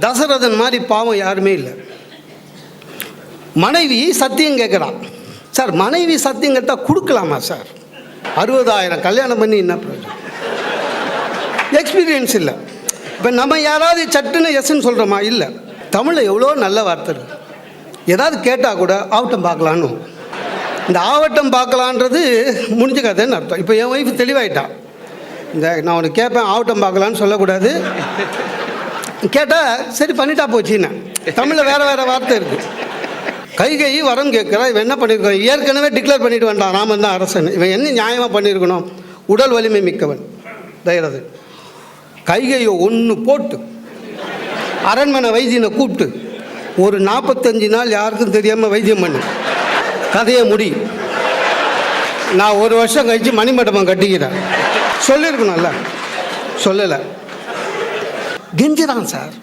தசரதன் மாதிரி பாவம் யாருமே இல்லை. மனைவி சத்தியம் கேட்குறான் சார் மனைவி சத்தியம் கேட்டால் கொடுக்கலாமா சார்? அறுபதாயிரம் கல்யாணம் பண்ணி என்ன பிரயோஜனம்? எக்ஸ்பீரியன்ஸ் இல்லை. இப்போ நம்ம யாராவது சட்டுன்னு எஸ்ன்னு சொல்கிறோமா இல்லை. தமிழில் எவ்வளோ நல்ல வார்த்தை இருக்கு. ஏதாவது கேட்டால் கூட ஆவட்டம் பார்க்கலான்னு. இந்த ஆவட்டம் பார்க்கலான்றது முடிஞ்ச கதைன்னு அர்த்தம். இப்போ என் ஒய்ஃப் தெளிவாயிட்டான் இந்த நான் உனக்கு கேட்பேன் ஆவட்டம் பார்க்கலான்னு சொல்லக்கூடாது. கேட்டால் சரி பண்ணிட்டா போச்சுன்னு. தமிழில் வேறு வேறு வார்த்தை இருக்குது கைகை வரம் கேட்குறா இவன் என்ன பண்ணியிருக்கான் ஏற்கனவே டிக்ளேர் பண்ணிட்டு வேண்டாம் ராமன் தான் அரசன். இவன் என்ன நியாயமாக பண்ணியிருக்கணும் உடல் வலிமை மிக்கவன். தயரது கைகையை ஒன்று போட்டு அரண்மனை வைத்தியனை கூப்பிட்டு ஒரு நாற்பத்தஞ்சு நாள் யாருக்கும் தெரியாமல் வைத்தியம் பண்ணு. கதையை முடி. நான் ஒரு வருஷம் கழித்து மணிமண்டபம் கட்டிக்கிறேன். சொல்லியிருக்கணும்ல? சொல்லலை. கெஞ்சுறான் சார்